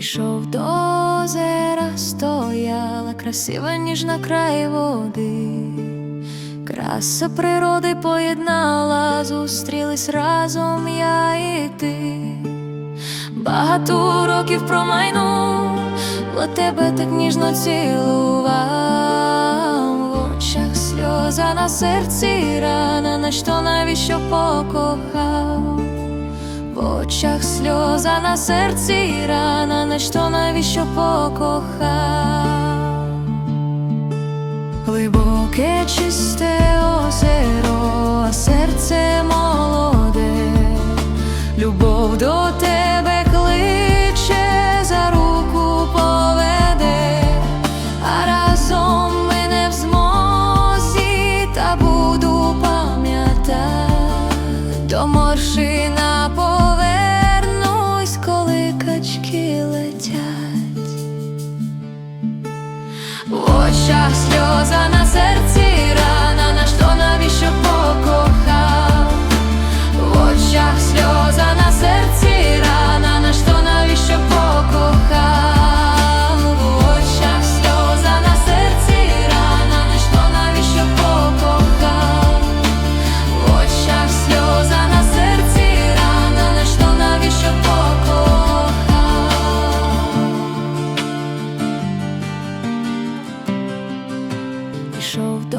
Пішов до озера, стояла красива ніж на краї води, краса природи поєднала, зустрілись разом я і ти. Багато років промайну, бо тебе так ніжно цілував в очах сльоза на серці рана, на що навіщо покохав. В очах сльоза на серці рана, на що навіщо покохав. Глибоке чисте озеро, а серце молоде, любов до тебе кличе, за руку поведе, а разом ми не в змозі, та буду пам'ятати, до моршина В очах сльоза на серці Пішов до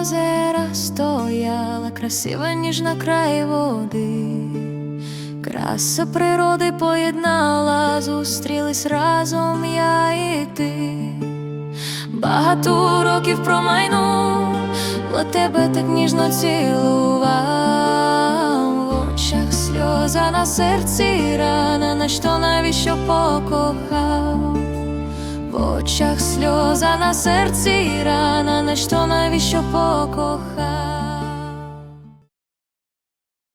озера, стояла красива, ніж на краї води. Краса природи поєднала, зустрілись разом я і ти. Багато років промайну, бо тебе так ніжно цілував. В очах сльоза на серці рана, на що навіщо покохав. Очах сльоза на серці рана, на що навіщо покохав.